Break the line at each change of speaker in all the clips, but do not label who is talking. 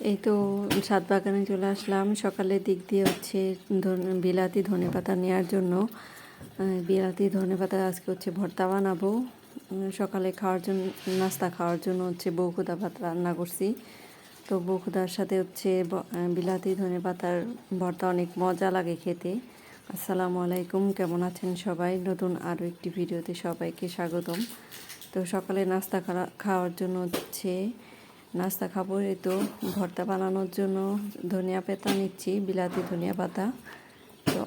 এই তো সাত বাগানে চলে আসলাম। সকালের দিক দিয়ে হচ্ছে বিলাতি, ধনে পাতা নেওয়ার জন্য। বিলাতি, ধনে পাতা আজকে হচ্ছে ভর্তা বানাবো। সকালে খাওয়ার জন্য, নাস্তা খাওয়ার জন্য হচ্ছে বউখুদা ভাত রান্না করছি। তো বউখুদার সাথে হচ্ছে বিলাতি, ধনে পাতার ভর্তা অনেক মজা লাগে খেতে। আসসালামু আলাইকুম, কেমন আছেন সবাই? নতুন আরও একটি ভিডিওতে সবাইকে স্বাগতম। তো সকালে নাস্তা খাওয়া- খাওয়ার জন্য হচ্ছে নাস্তা খাব, এই তো ভর্তা বানানোর জন্য ধনিয়া পাতা নিচ্ছি, বিলাতি ধনিয়া পাতা। তো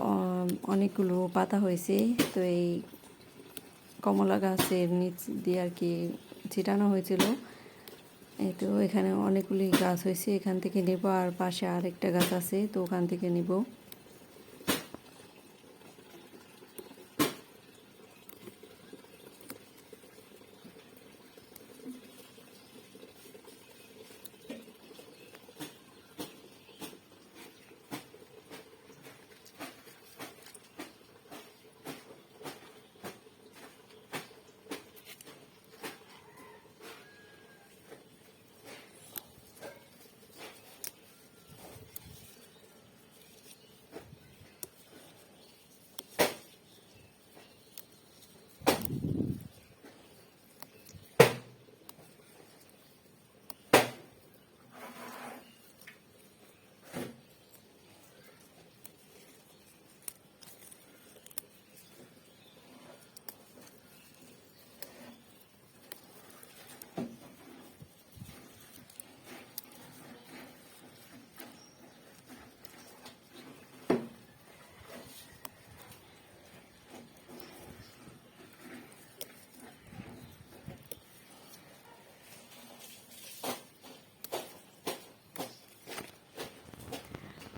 অনেকগুলো পাতা হয়েছে, তো এই কমলা গাছের নিচ দিয়ে আর কি ছিটানো হয়েছিল। এই তো এখানে অনেকগুলি গাছ হয়েছে, এখান থেকে নেব, আর পাশে আরেকটা গাছ আছে, তো ওখান থেকে নিব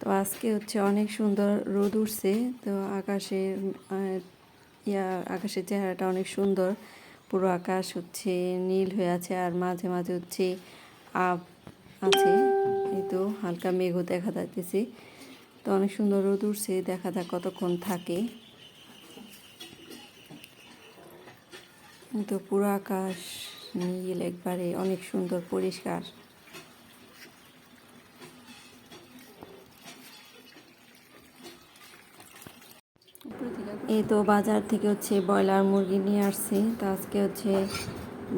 তো আজকে হচ্ছে অনেক সুন্দর রোদ উঠছে, তো আকাশে ইয়া, আকাশের চেহারাটা অনেক সুন্দর। পুরো আকাশ হচ্ছে নীল হয়ে আছে আর মাঝে মাঝে হচ্ছে আপ আছে, এই তো হালকা মেঘও দেখা যাইতেছে। তো অনেক সুন্দর রোদ উঠছে, দেখা যাক কতক্ষণ থাকে। তো পুরো আকাশ নীল একবারে অনেক সুন্দর পরিষ্কার। এই তো বাজার থেকে হচ্ছে ব্রয়লার মুরগি নিয়ে আসছি। তো আজকে হচ্ছে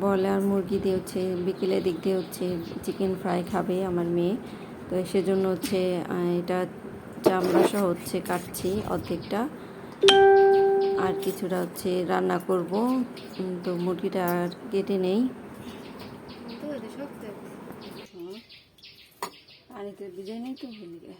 ব্রয়লার মুরগি দিয়ে হচ্ছে বিকেলের দিক দিয়ে হচ্ছে চিকেন ফ্রাই খাবে আমার মেয়ে। তো সেজন্য হচ্ছে এটা চামড়া সহ হচ্ছে কাটছি অর্ধেকটা। আর কিছুটা হচ্ছে রান্না করব। তো মুরগিটা আর কেটে নেই। পানিতে ভিজে নেই তো? ভুলে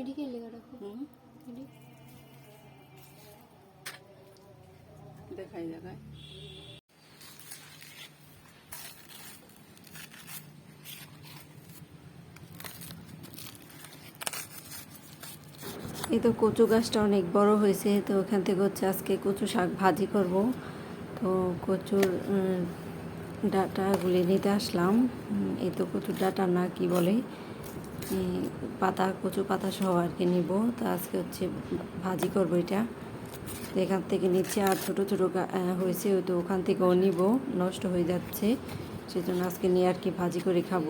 এদিকে লেগে রাখো এদিকে
দেখাই দেখায় এই তো কচু গাছটা অনেক বড় হয়েছে, তো ওখান থেকে হচ্ছে আজকে কচু শাক ভাজি করব। তো কচুর ডাটাগুলি নিতে আসলাম। এই তো কচুর ডাটা না কি বলে পাতা, কচু পাতা সহ আর কি নিব। তো আজকে হচ্ছে ভাজি করব এটা। এখান থেকে নিচে আর ছোট ছোটো হয়েছে, তো ওখান থেকেও নিব, নষ্ট হয়ে যাচ্ছে। সেজন্য আজকে নিয়ে আর কি ভাজি করে খাব।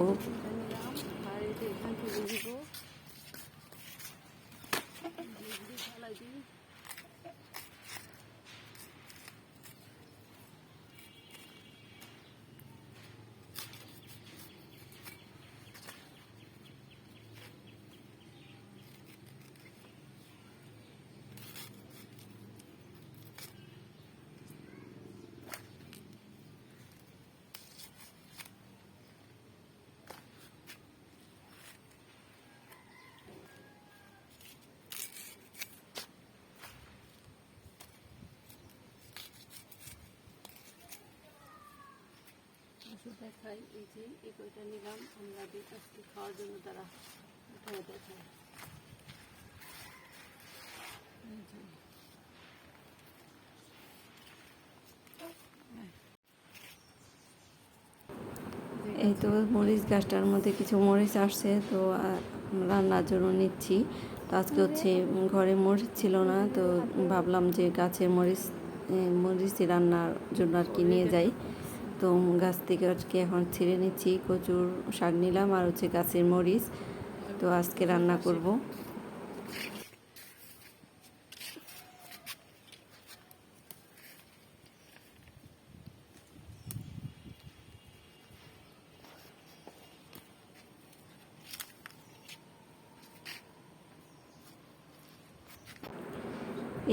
দেখাই, এই যে এই নিলাম, আমরা খাওয়ার জন্য তারা দেখাই এই তো মরিচ গাছটার মধ্যে কিছু মরিচ আসছে, তো রান্নার জন্য নিচ্ছি। তো আজকে হচ্ছে ঘরে মরিচ ছিল না, তো ভাবলাম যে গাছে মরিচ মরিচ রান্নার জন্য আর কি নিয়ে যাই। তো গাছ থেকে আজকে এখন ছিঁড়ে নিচ্ছি, কচুর শাক নিলাম আর হচ্ছে গাছের মরিচ। তো আজকে রান্না করব।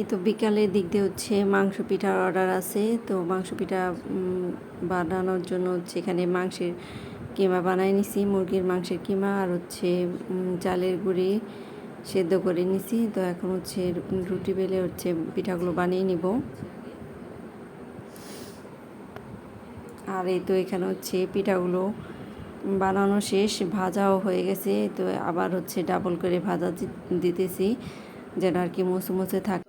এই তো বিকালের দিক দিয়ে হচ্ছে মাংস পিঠার অর্ডার আছে। তো মাংস পিঠা বানানোর জন্য হচ্ছে এখানে মাংসের কিমা বানাই নিছি, মুরগির মাংসের কিমা আর হচ্ছে চালের গুঁড়ি সেদ্ধ করে নিছি। তো এখন হচ্ছে রুটি বেলে হচ্ছে পিঠাগুলো বানিয়ে নিব। আর এই তো এখানে হচ্ছে পিঠাগুলো বানানো শেষ, ভাজাও হয়ে গেছে। তো আবার হচ্ছে ডাবল করে ভাজা দিতেছি, যেন আর কি মুছে মুছে থাকে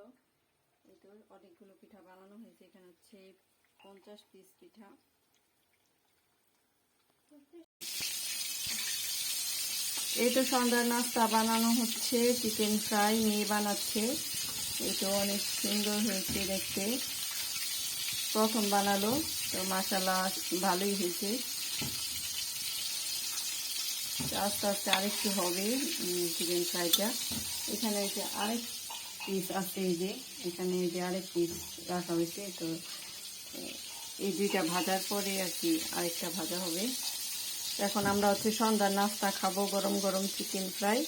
এই তো অনেকগুলো পিঠা বানানো হয়েছে এখানে হচ্ছে পঞ্চাশ পিস পিঠা। এই তো সন্ধ্যার নাস্তা বানানো হচ্ছে চিকেন ফ্রাই মেয়ে বানাচ্ছে। এই তো অনেক সুন্দর হয়েছে দেখতে। প্রথম বানালো, তো মাসালা ভালোই হয়েছে। আস্তে আস্তে আরেকটু হবে চিকেন ফ্রাইটা এখানে এই যে আরেক পিস আছে এই যে, এখানে এই যে আরেক পিস রাখা হয়েছে, তো এই দুইটা ভাজার পরে আর কি আরেকটা ভাজা হবে। এখন আমরা হচ্ছে সন্ধ্যার নাস্তা খাব, গরম গরম চিকেন ফ্রাই